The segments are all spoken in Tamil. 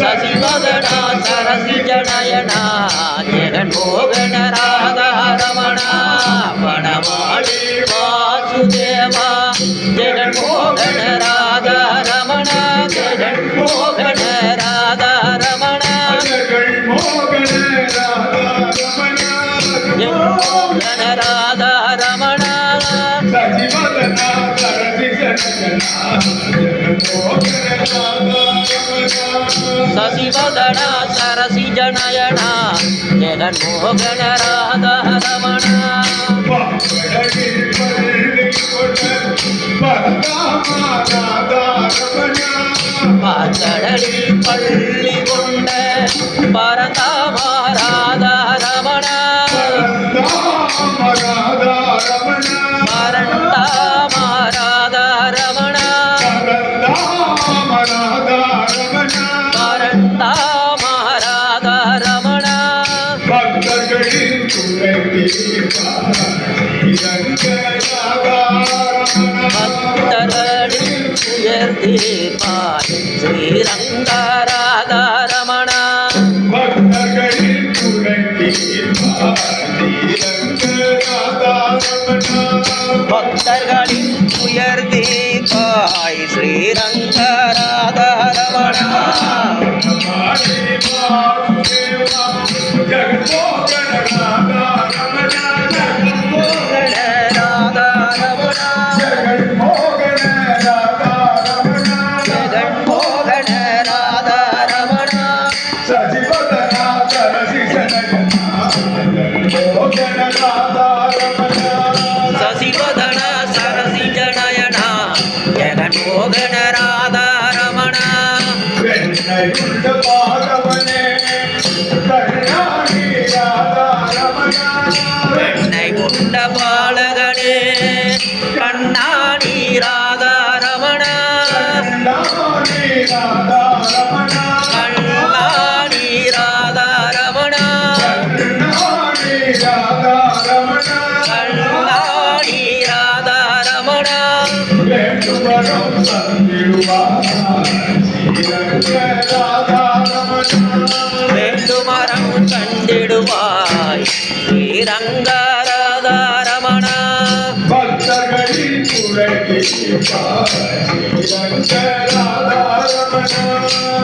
சசிபதனா சரசி ஜனயனா ஜெகன் மோகன ராதா ரமணா பணவாளி வாசுதேவா ஜெகன் மோகன ராதா ரமணா ஜெகன் மோகன ராதா ரமணா ஜெகன் மோகன ராதா శశివదన సరసి జనయన జగన్మోహన రాధ రమణ పచ్చడలి పల్లి కొండ పరతామ రాధ రమణ రాధ రమణ பக்தர்களின் உயர் தீர்ப்பாய் ஸ்ரீரங்கராதாரமண பக்தர்களின் உயர் தீர்ப்பாய் ஸ்ரீரங்கராதாரமண ராதாரமண வெண்ணை உண்ட பாலகனே கண்ணாடி கண்ணாடி ராதாரமண கண்ணாடி ராதாரமண வேண்டுமரம் ஸ்ரீரங்க ராதாரமண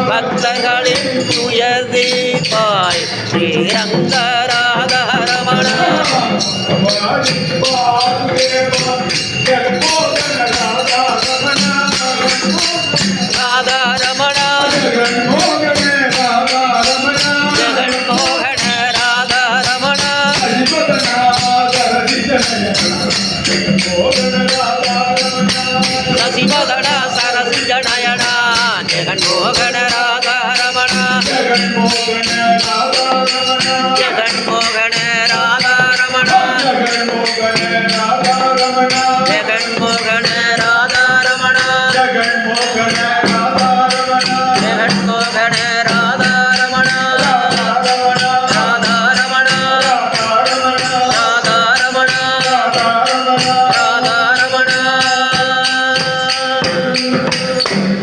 பக்தர்களின் துயர் தீபாய் ஸ்ரீரங்க ஜனயன ஜெகன்மோகன ராதாரமண ஜெகன்மோகன ராதாரமண ஜெகன்மோகன